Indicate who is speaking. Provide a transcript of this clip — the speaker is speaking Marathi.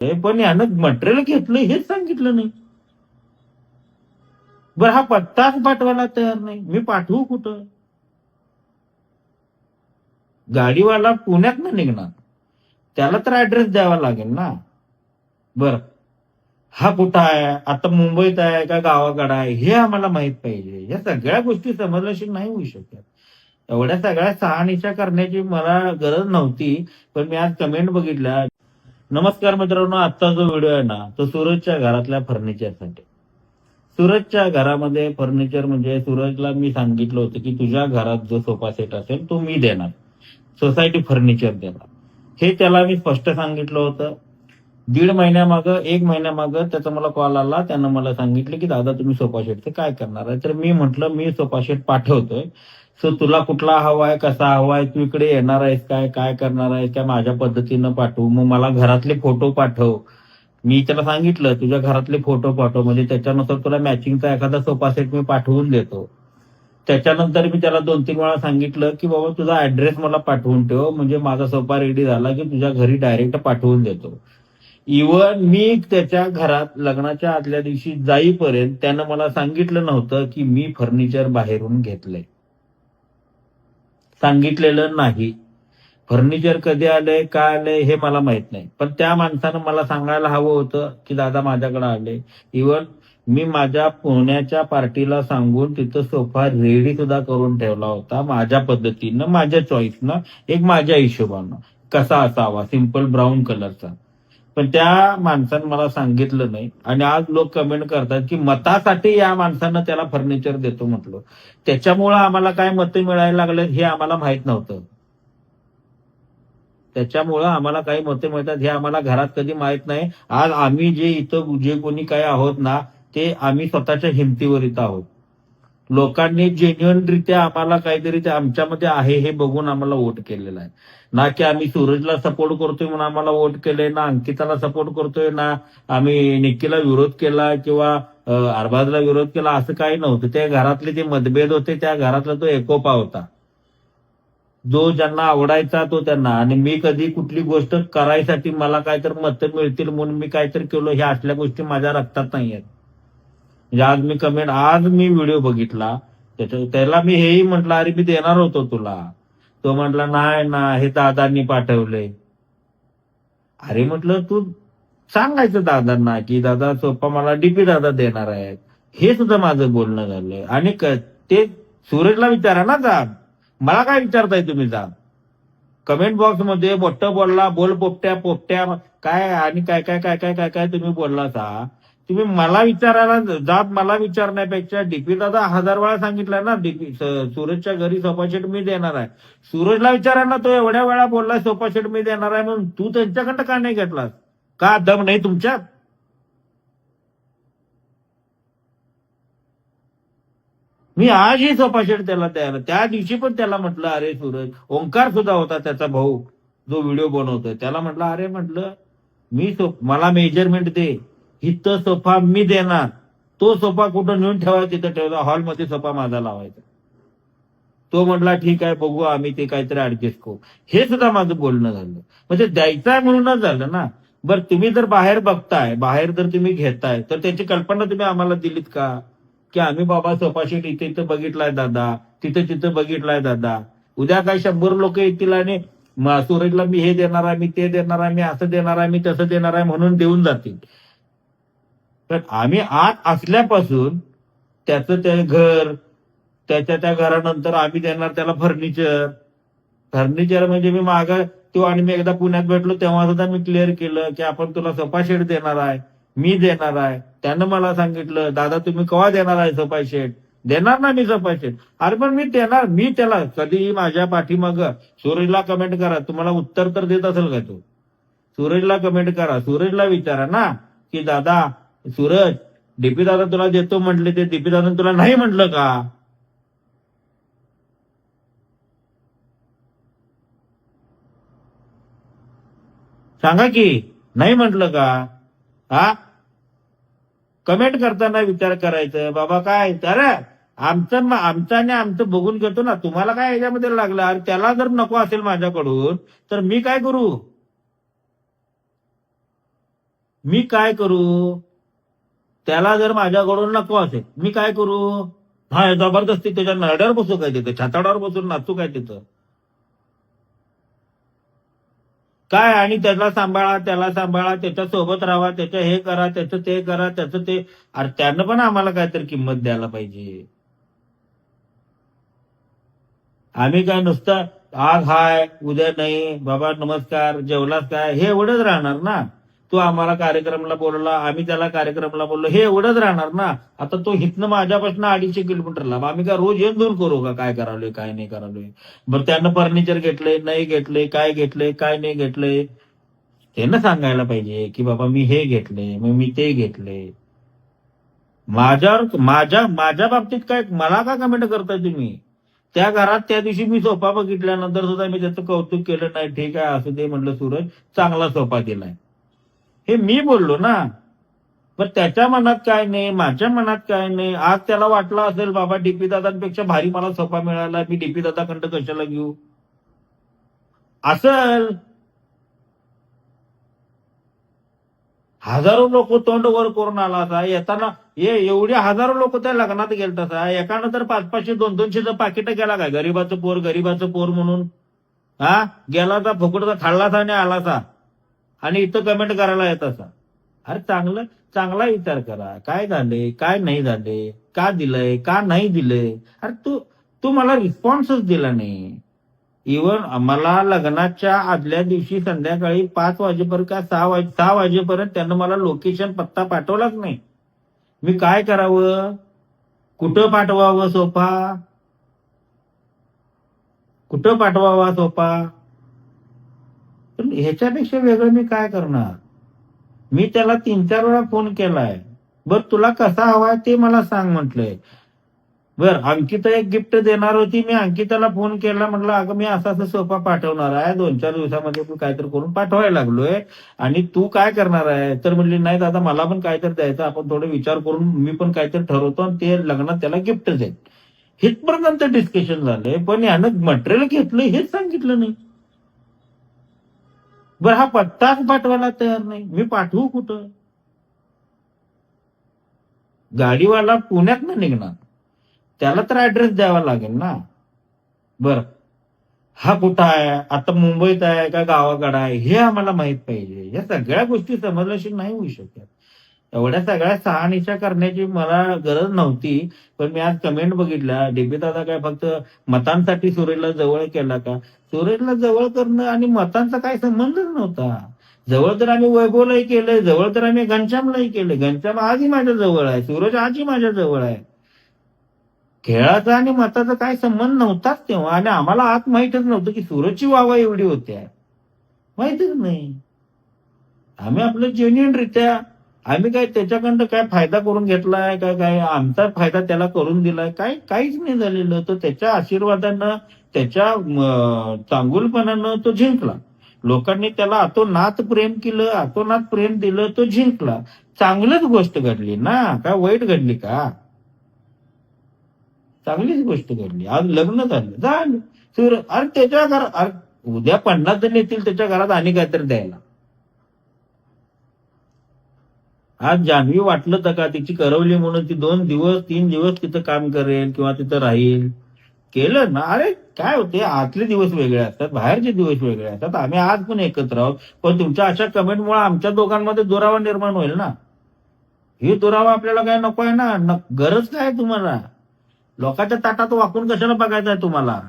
Speaker 1: पण यानं मटेरियल घेतलं हेच सांगितलं नाही. बरं हा पत्ताच पाठवायला तयार नाही. मी पाठवू कुठं? गाडीवाला पुण्यात ना निघणार. त्याला तर ऍड्रेस द्यावा लागेल ना. बर. हा कुठं आहे? आता मुंबईत आहे का गावाकडं आहे? हे आम्हाला माहीत पाहिजे. या सगळ्या गोष्टी समजल्याशी नाही होऊ शकत. एवढ्या सगळ्या सहानिशा करण्याची मला गरज नव्हती पण मी आज कमेंट बघितल्या. नमस्कार मित्रांनो आजचा जो व्हिडिओ आहे ना तो सूरजच्या घरातल्या फर्निचरसाठी सूरजच्या घरामध्ये फर्निचर म्हणजे सूरजला मी सांगितलं होतं की तुझ्या घरात जो सोफा सेट असेल तो मी देणार. सोसायटी फर्निचर देणार. हे त्याला मी स्पष्ट सांगितलं होतं. दीड महिन्यामागं एक महिन्यामागं त्याचा मला कॉल आला त्यानं मला सांगितलं की दादा तुम्ही सोफा सेटचं काय करणार आहे? तर मी म्हटलं मी सोफा सेट पाठवतोय. सो तुला कुठला हवाय कसा हवाय तू इकडे येणार आहेस काय काय करणार आहेस काय माझ्या पद्धतीनं पाठवू. मग मला घरातले फोटो पाठव. मी त्याला सांगितलं तुझ्या घरातले फोटो पाठव. म्हणजे त्याच्यानुसार तुला मॅचिंगचा एखादा सोफा सेट मी पाठवून देतो. त्याच्यानंतर मी त्याला दोन तीन वेळा सांगितलं की बाबा तुझा ऍड्रेस मला पाठवून ठेव. म्हणजे माझा सोफा रेडी झाला की तुझ्या घरी डायरेक्ट पाठवून देतो. इवन मी त्याच्या घरात लग्नाच्या आदल्या दिवशी जाईपर्यंत त्यानं मला सांगितलं नव्हतं की मी फर्निचर बाहेरून घेतलंय. सांगितलेलं नाही. फर्निचर कधी आलंय काय आलंय हे मला माहीत नाही. पण त्या माणसानं मला सांगायला हवं होतं की दादा माझ्याकडे आले इवन मी माझ्या पुण्याच्या पार्टीला सांगून तिथं सोफा रेडी सुद्धा करून ठेवला होता माझ्या पद्धतीनं माझ्या चॉईसनं एक माझ्या हिशोबानं. कसा असावा? सिंपल ब्राऊन कलरचा पण त्या माणसानं मला सांगितलं नाही. आणि आज लोक कमेंट करतात की मतासाठी या माणसानं त्याला फर्निचर देतो म्हटलं. त्याच्यामुळं आम्हाला काय मतं मिळायला लागले हे आम्हाला माहीत नव्हतं. त्याच्यामुळं आम्हाला काही मतं मिळतात हे आम्हाला घरात कधी माहीत नाही. आज आम्ही जे इथं जे कोणी काय आहोत ना ते आम्ही स्वतःच्या हिमतीवर इथं आहोत. लोकांनी जेन्युअनरित्या आम्हाला काहीतरी ते आमच्यामध्ये आहे हे बघून आम्हाला वोट केलेला आहे. ना की आम्ही सूरजला सपोर्ट करतोय म्हणून आम्हाला वोट केलंय ना अंकिताला सपोर्ट करतोय ना आम्ही निक्कीला विरोध केला किंवा अरबाजला विरोध केला असं काही नव्हतं. त्या घरातले जे मतभेद होते त्या घरातला तो एकोपा होता. जो ज्यांना आवडायचा तो त्यांना. आणि मी कधी कुठली गोष्ट करायसाठी मला काहीतरी मतं मिळतील म्हणून मी काहीतरी केलो ह्या असल्या गोष्टी माझ्या रक्तात नाही आहेत म्हणजे आज मी कमेंट आज मी व्हिडिओ बघितला. त्याच्या त्याला मी हेही म्हटलं अरे मी देणार होतो तुला. तो म्हटला नाही ना हे दादांनी पाठवले. अरे म्हटलं तू सांगायचं दादांना की दादा सोपा मला डीपी दादा देणार आहेत. हे सुद्धा माझं बोलणं झालंय. आणि ते सूरजला विचारा ना जा मला काय विचारताय तुम्ही जा कमेंट बॉक्समध्ये बोट्ट बोलला बोल पोपट्या पोपट्या काय आणि काय काय काय काय काय काय तुम्ही बोलला सा तुम्ही मला विचारायला जात मला विचारण्यापेक्षा डीपी दादा हजार वेळा सांगितलं ना डीपी सूरजच्या घरी सोफा सेट मी देणार आहे. सूरजला विचारायला ना तो एवढ्या वेळा बोलला सोफा सेट मी देणार आहे म्हणून तू त्यांच्याकडनं का नाही घेतलास? का दम नाही तुमच्यात? मी आजही सोफा सेट त्याला द्यायला त्या दिवशी पण त्याला म्हटलं अरे सूरज ओंकार सुद्धा होता त्याचा भाऊ जो व्हिडिओ बनवतोय. त्याला म्हटलं अरे म्हटलं मी सो मला मेजरमेंट दे. इथं सोफा मी देणार. तो सोफा कुठं नेऊन ठेवायचा तिथं ठेवला हॉलमध्ये सोफा माझा लावायचा. तो म्हटला ठीक आहे बघू आम्ही ते काहीतरी ऍडजस्ट करू. हे सुद्धा माझं बोलणं झालं. म्हणजे द्यायचं आहे म्हणूनच झालं ना. बरं तुम्ही जर बाहेर बघताय बाहेर जर तुम्ही घेताय तर त्याची कल्पना तुम्ही आम्हाला दिलीत का? की आम्ही बाबा सोफाशीट इथे इथं बघितलाय दादा तिथं तिथं बघितलाय दादा. उद्या काय शंभर लोक येतील आणि म- सूरजला मी हे देणार आहे मी ते देणार आहे मी असं देणार आहे मी तसं देणार आहे म्हणून देऊन जातील. तर आम्ही आत असल्यापासून त्याचं ते घर त्याच्या त्या घरानंतर आम्ही देणार त्याला फर्निचर. फर्निचर म्हणजे मी माग तो आणि मी एकदा पुण्यात भेटलो तेव्हा सुद्धा मी क्लिअर केलं की आपण तुला सोफा शेड देणार आहे. मी देणार आहे. त्यानं मला सांगितलं दादा तुम्ही केव्हा देणार आहे सोफा शेड देणार ना मी सोफा शेड अरे पण मी देणार मी त्याला कधीही माझ्या पाठीमाग सूरजला कमेंट करा. तुम्हाला उत्तर तर देत असेल का तो? सूरजला कमेंट करा. सूरजला विचारा ना की दादा सूरज डीपी दादा तुला देतो म्हटले ते डीपी दादा तुला नाही म्हटलं का? सांगा की नाही म्हटलं का? हा? कमेंट करताना विचार करायचं. बाबा काय? तर आमचं आमचं आणि आमचं बघून घेतो ना. तुम्हाला काय याच्यामध्ये लागलं? अरे त्याला जर नको असेल माझ्याकडून तर मी काय करू? मी काय करू? त्याला जर माझ्याकडून नको असेल मी काय करू? हा जबरदस्ती त्याच्या नरड्यावर बसू काय तिथं? छाताडावर बसून नाचू काय तिथं? काय? आणि त्याला सांभाळा त्याला सांभाळा त्याच्या सोबत राहा त्याच्या हे करा त्याचं ते करा त्याचं ते अरे त्यानं पण आम्हाला काहीतरी किंमत द्यायला पाहिजे. आम्ही काय नुसतं आज हाय उद्या नाही बाबा नमस्कार जेवलास काय? हे एवढंच राहणार ना. तू आम्हाला कार्यक्रमला बोलवला आम्ही त्याला कार्यक्रमला बोललो हे एवढंच राहणार ना. आता तो हिथनं माझ्यापासून अडीचशे किलोमीटरला मग आम्ही काय रोज येऊन दोन करू का? काय करालोय काय नाही करालोय? बरं त्यानं फर्निचर घेतलंय नाही घेतलंय काय घेतलंय काय नाही घेतलंय? त्यांना सांगायला पाहिजे की बाबा मी हे घेतले मग मी ते घेतले माझ्यावर माझ्या माझ्या बाबतीत काय मला का कमेंट करताय तुम्ही? त्या घरात त्या दिवशी मी सोफा बघितल्यानंतर सुद्धा मी त्याचं कौतुक केलं नाही ठीक आहे असं ते म्हणलं सूरज चांगला सोफा दिलाय. हे मी बोललो ना. मग त्याच्या मनात काय नाही माझ्या मनात काय नाही. आज त्याला वाटलं असेल बाबा डीपी दादांपेक्षा भारी मला सोफा मिळाला. मी डीपी दादाकडं कशाला घेऊ? असल हजारो लोक तोंड वर करून आला असा येताना ये एवढे हजारो लोक त्या लग्नात गेल तसा एकानं तर पाच पाचशे दोन दोनशेचं पाकिट गेला काय? गरीबाचं पोर गरीबाचं पोर म्हणून. हा? गेला तर फुकटचा खाल्लासा आणि आलासा आणि इथं कमेंट करायला येत असा. अरे चांगलं चांगला विचार करा. काय झाले? काय नाही झाले? का दिलंय? का नाही दिलंय? अरे तू तू मला रिस्पॉन्सच दिला नाही. इवन मला लग्नाच्या आदल्या दिवशी संध्याकाळी पाच वाजेपर्यंत का सहा वाजे सहा वाजेपर्यंत त्यानं मला लोकेशन पत्ता पाठवलाच नाही. मी काय करावं? कुठं पाठवावं सोफा? कुठं पाठवावा सोफा? पण ह्याच्यापेक्षा वेगळं मी काय करणार? मी त्याला तीन चार वेळा फोन केलाय. बर तुला कसा हवाय ते मला सांग म्हटलंय. बर अंकिता एक गिफ्ट देणार होती मी अंकिताला फोन केला म्हटलं अगं मी असा असा सोफा पाठवणार आहे. दोन चार दिवसामध्ये तू काहीतरी करून पाठवायला लागलोय आणि तू काय करणार आहे? तर म्हणली नाही दादा मला पण काहीतरी द्यायचं आपण थोडं विचार करून मी पण काहीतरी ठरवतो आणि ते लग्नात त्याला गिफ्ट देईन हितपर्यंत डिस्कशन झालंय पण यानं मटेरियल घेतलं हेच सांगितलं नाही. बरं हा पत्ताच पाठवायला तयार नाही. मी पाठवू कुठं? गाडीवाला पुण्यात ना निघणार. त्याला तर ऍड्रेस द्यावा लागेल ना. बर. हा कुठं आहे? आता मुंबईत आहे का गावाकडे आहे? हे आम्हाला माहीत पाहिजे. या सगळ्या गोष्टी समजल्याशी नाही होऊ शकत. एवढ्या सगळ्या सहानिशा करण्याची मला गरज नव्हती पण मी आज कमेंट बघितला. डीपी दादा काय फक्त मतांसाठी सुरेशला जवळ केला का? सुरेशला जवळ करणं आणि मतांचा काय संबंधच नव्हता. जवळ तर आम्ही वैभवलाही केलंय जवळ तर आम्ही घनश्यामलाही केलंय. घनश्याम आजही माझ्या जवळ आहे सूरज आजही माझ्या जवळ आहे. खेळाचा आणि मताचा काय संबंध नव्हताच तेव्हा. आणि आम्हाला आत माहितच नव्हतं की सूरजची वावा एवढी होत्या माहितच नाही. आम्ही आपलं जेन्युअन रित्या आम्ही काय त्याच्याकडनं काय फायदा करून घेतलाय काय काय आमचा फायदा त्याला करून दिलाय काय काहीच नाही झालेलं. तर त्याच्या आशीर्वादानं त्याच्या चांगुलपणानं तो जिंकला. लोकांनी त्याला अतोनात प्रेम केलं अतोनात प्रेम दिलं तो जिंकला. चांगलीच गोष्ट घडली ना. काय वाईट घडली का? चांगलीच गोष्ट घडली. आज लग्न झालं. झालं. अरे त्याच्या घरात अरे उद्या पन्नास जण येतील त्याच्या घरात आणि काहीतरी द्यायला. आज जान्हवी वाटलं तर का तिची करवली म्हणून ती दोन दिवस तीन दिवस तिथं काम करेल किंवा तिथं राहील? केलं ना? अरे काय होते? आतले दिवस वेगळे असतात बाहेरचे दिवस वेगळे असतात. आम्ही आज पण एकत्र आहोत. पण तुमच्या अशा कमेंटमुळे आमच्या दोघांमध्ये दुरावा निर्माण होईल ना? ही दुरावा आपल्याला काय नको आहे ना? गरज काय आहे तुम्हाला? लोकांच्या ताटात वाकून कशाला बघायचं आहे तुम्हाला?